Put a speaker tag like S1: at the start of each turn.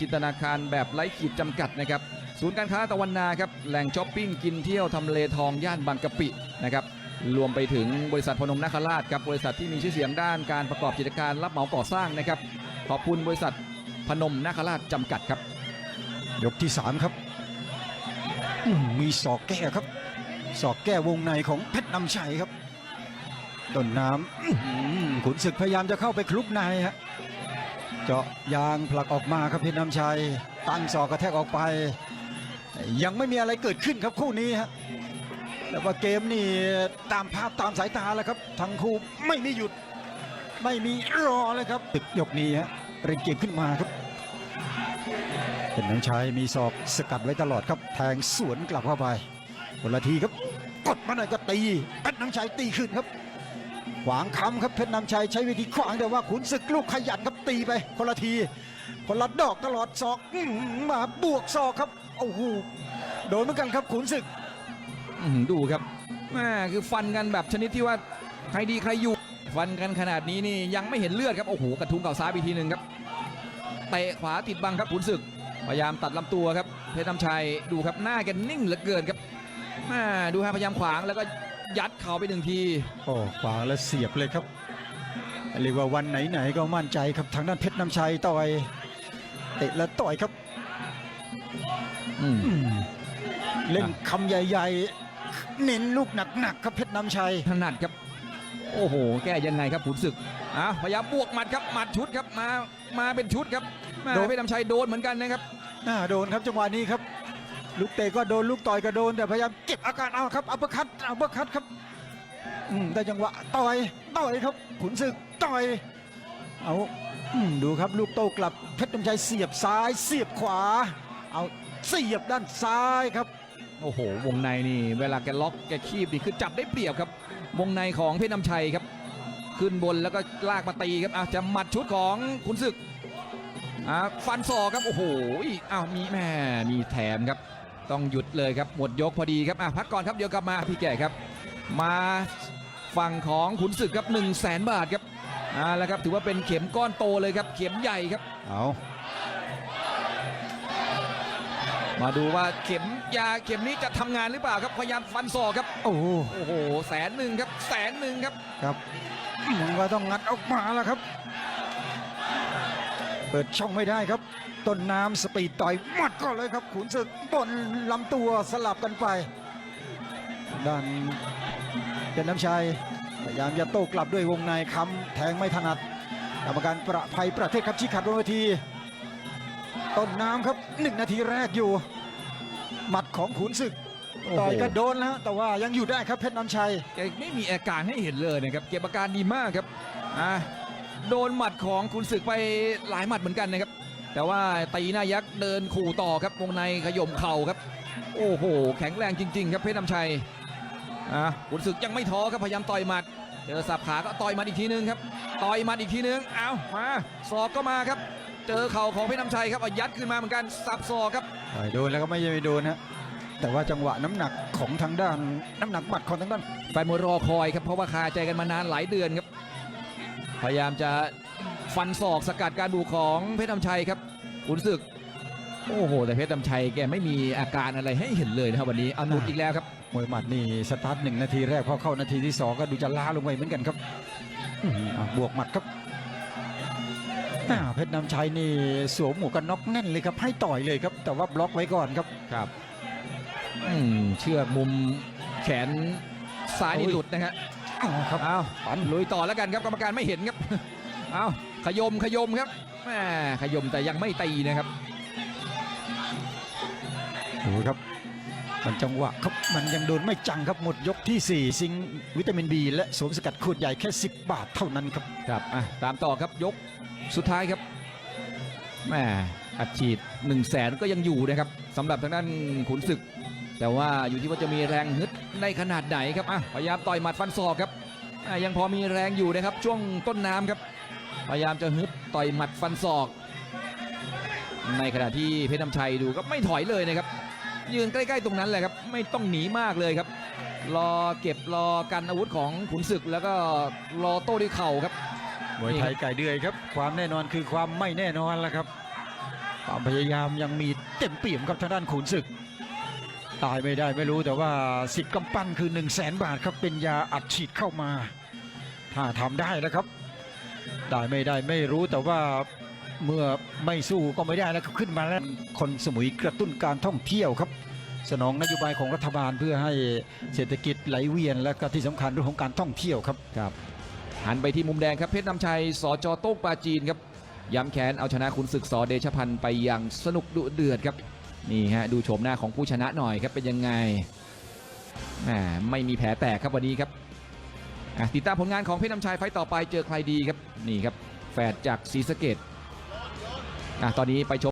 S1: จินตนาการแบบไร้ขีดจำกัดนะครับศูนย์การค้าตะวันนาครับแหล่งช้อปปิ้งกินเที่ยวทำเลทองย่านบางกะปินะครับรวมไปถึงบริษัทพนมนาคราชครับบริษัทที่มีชื่อเสียงด้านการประกอบกิจการรับเหมาก่อสร้างนะครับขอบคุณบริษัทพนมนาคราชจำกัดครับ
S2: ยกที่ 3 ครับอืมมีศอกแก้ครับศอกแก้วงในของเพชรนำชัยครับต้นน้ำอื้อหือขุนศึกพยายามจะเข้าไปคลุกในฮะ เจาะยางผลักออกมาครับเพชรน้ำชัย ตั้งศอกกระแทกออกไป ยังไม่มีอะไรเกิดขึ้นครับคู่นี้ฮะแต่ว่าเกมนี่ตามภาพตามสายตาแล้วครับทั้งคู่ไม่มีหยุดไม่มีรอเลยครับตึกยกนี้ฮะเร่งเกมขึ้นมาครับเป็นน้ำชัยมีศอกสกัดไว้ตลอดครับ แทงสวนกลับเข้าไปคนละทีครับ กดมาหน่อยก็ตีเพชรน้ำชัยตีขึ้นครับ ขวางคำครับเพชรน้ำชัยใช้วิธีขวางแต่ว่าขุนศึกลูกขยันครับตีไปคนละที คนละดอกตลอดศอกมาบวกศอกครับโอ้โหโดนเหมือนกันครับขุนศึก
S1: ดูครับแม่คือฟันกันแบบชนิดที่ว่าใครดีใครอยู่ ฟันกันขนาดนี้นี่ยังไม่เห็นเลือดครับโอ้โหกระทุ้งเข่าซ้ายไปทีหนึ่งครับเตะขวาติดบังครับขุนศึก พยายามตัดลำตัวครับเพชรน้ำชัยดูครับหน้าแกนิ่งเหลือเกินครับแมดูฮะพยายามขวางแล้วก็ ยัดเข่าไปหนึ่งที
S2: โอ้ขวางแล้วเสียบเลยครับ เรียกว่าวันไหนๆก็มั่นใจครับทางด้านเพชรน้ำชัยต่อยเตะและต่อยครับ
S1: อืม
S2: อืมเล่นคำใหญ่ๆ เน้นลูกหนักๆครับเพชรน้ำชัย
S1: ถนัดครับ โอ้โห แก้ยังไงครับขุนศึกอะพยายามบวกหมัดครับหมัดชุดครับมามาเป็นชุดครับแม่
S2: โดน
S1: เพชรน้ำชัยโดนเหมือนกันนะครับ
S2: น่าโดนครับจังหวะนี้ครับ ลูกเตะก็โดนลูกต่อยก็โดนแต่พยายามเก็บอาการเอาครับอัปเปอร์คัตอัปเปอร์คัตครับอืมได้จังหวะต่อยต่อยครับ ขุนศึกต่อยเอาอดูครับลูกโต้กลับเพชรน้ำชัยเสียบซ้ายเสียบขวา เอาเสียบด้านซ้ายครับ
S1: โอ้โห วงในนี่ เวลาแกล็อกแกคีบนี่คือจับได้เปรียบครับ วงในของเพชรน้ำชัยครับ ขึ้นบนแล้วก็ลากมาตีครับอะจะหมัดชุดของขุนศึกอะฟันศอกครับโอ้โหอ้าวมีแม่มีแถมครับ ต้องหยุดเลยครับหมดยกพอดีครับอะพักก่อนครับเดี๋ยวกลับมาพี่แก่ครับ มาฝั่งของขุนศึกครับ1 0 0 0 0แสนบาทครับอ่าแล้วครับถือว่าเป็นเข็มก้อนโตเลยครับ เข็มใหญ่ครับ
S2: เอา
S1: มาดูว่าเข็มยาเข็มนี้จะทำงานหรือเปล่าครับพยายามฟันศอกครับ
S2: โอ้โห
S1: โอ้โหแสนหนึ่งครับแสนหนึ่งครับ
S2: ครับมันก็ต้องงัดออกมาแล้วครับ เปิดช่องไม่ได้ครับ ต้นน้ำสปีดต่อยหมัดก่อนเลยครับ ขุนศึกบนลำตัวสลับกันไปด้านเป็นน้ำชัยพยายามจะโต้กลับด้วยวงในคำแทงไม่ถนัดกรรมการประภัยประเทศครับชี้ขาดบนเวที ต้นน้ำครับหนึ่งนาทีแรกอยู่ หมัดของขุนศึกต่อยก็โดนแล้วแต่ว่ายังอยู่ได้ครับเพชรน้ำชัย
S1: ไม่มีอาการให้เห็นเลยนะครับ เก็บอาการดีมากครับอ่า โดนหมัดของขุนศึกไปหลายหมัดเหมือนกันนะครับ แต่ว่าตีหน้ายักษ์เดินขู่ต่อครับวงในขย่มเข่าครับ โอ้โห แข็งแรงจริง ๆ ครับเพชรน้ำชัยอ่าขุนศึกยังไม่ท้อครับพยายามต่อยหมัดเจอสับขาก็ต่อยหมัดอีกทีนึงครับต่อยหมัดอีกทีนึงเอามาศอกก็มาครับ เจอเข่าของเพชรน้ำชัยครับเอายัดขึ้นมาเหมือนกันสับศอกครับ
S2: ต่อยโดนแล้วก็ไม่ใช่ไม่โดนฮะแต่ว่าจังหวะน้ำหนักของทางด้านน้ำหนักหมัดของทางด้าน
S1: แฟนมวยรอคอยครับเพราะว่าคาใจกันมานานหลายเดือนครับ พยายามจะฟันศอกสกัดการดูของเพชรน้ำชัยครับขุนศึก โอ้โห แต่เพชรน้ำชัยแกไม่มีอาการอะไรให้เห็นเลยนะครับวันนี้เอาหนุดอีกแล้วครับ
S2: มวยหมัดนี่สตาร์ทหนึ่งนาทีแรกพอเข้านาทีที่สองก็ดูจะล้าลงไปเหมือนกันครับอื้อหืออะบวกหมัดครับอ่าเพชรน้ำชัยนี่สวมหมวกกันน็อกแน่นเลยครับให้ต่อยเลยครับ แต่ว่าบล็อกไว้ก่อนครับ
S1: ครับอืมเชือกมุมแขนซ้ายนี่
S2: โอ้ย
S1: หลุดนะฮะ
S2: อ้าวครับ
S1: เอา
S2: ปัน
S1: ลุยต่อแล้วกันครับกรรมการไม่เห็นครับเอาขยมขยมครับแหมขยมแต่ยังไม่ตีนะครับ
S2: ดูครับมันจังหวะครับมันยังโดนไม่จังครับหมดยกที่สี่ซิงค์วิตามินบีและสวมสกัดขวดใหญ่แค่ 10 บาทเท่านั้นครับ
S1: ครับอะตามต่อครับยกสุดท้ายครับแหม่อัดฉีด1นึ่งแสนก็ยังอยู่นะครับสำหรับทางด้านขุนศึก แต่ว่าอยู่ที่ว่าจะมีแรงฮึดในขนาดไหนครับอะพยายามต่อยหมัดฟันศอกครับยังพอมีแรงอยู่นะครับช่วงต้นน้ำครับ พยายามจะฮึดต่อยหมัดฟันศอก ในขณะที่เพชรน้ำชัยดูก็ไม่ถอยเลยนะครับ ยืนใกล้ๆตรงนั้นแหละครับ ไม่ต้องหนีมากเลยครับ รอเก็บรอกันอาวุธของขุนศึกแล้วก็รอโต้ด้วยเข่าครับ
S2: มวยไทยไก่เดือยครับ ความแน่นอนคือความไม่แน่นอนแล้วครับ ความพยายามยังมีเต็มเปี่ยมครับทางด้านขุนศึก ตายไม่ได้ไม่รู้แต่ว่าสิทธิ์กำปั้นคือ1 0 0 0 0แสนบาทครับเป็นยาอัดฉีดเข้ามา ถ้าทำได้นะครับ ได้ไม่ได้ไม่รู้แต่ว่าเมื่อไม่สู้ก็ไม่ได้แล้วครับขึ้นมาแล้วคนสมุยกระตุ้นการท่องเที่ยวครับ สนองนโยบายของรัฐบาลเพื่อให้เศรษฐกิจไหลเวียนและก็ที่สำคัญเรื่องของการท่องเที่ยวครับ
S1: ครับหันไปที่มุมแดงครับเพชรนำชัยสจโต้งปาจีนครับย้ำแค้นเอาชนะคุณศึกสอเดชพันธ์ไปอย่างสนุกดุเดือดครับ นี่ฮะดูโฉมหน้าของผู้ชนะหน่อยครับเป็นยังไงแหมไม่มีแผลแตกครับวันนี้ครับติดตามผลงานของเพชรนำชายไฟต์ต่อไปเจอใครดีครับนี่ครับแฝดจากศรีสะเกดตอนนี้ไปชม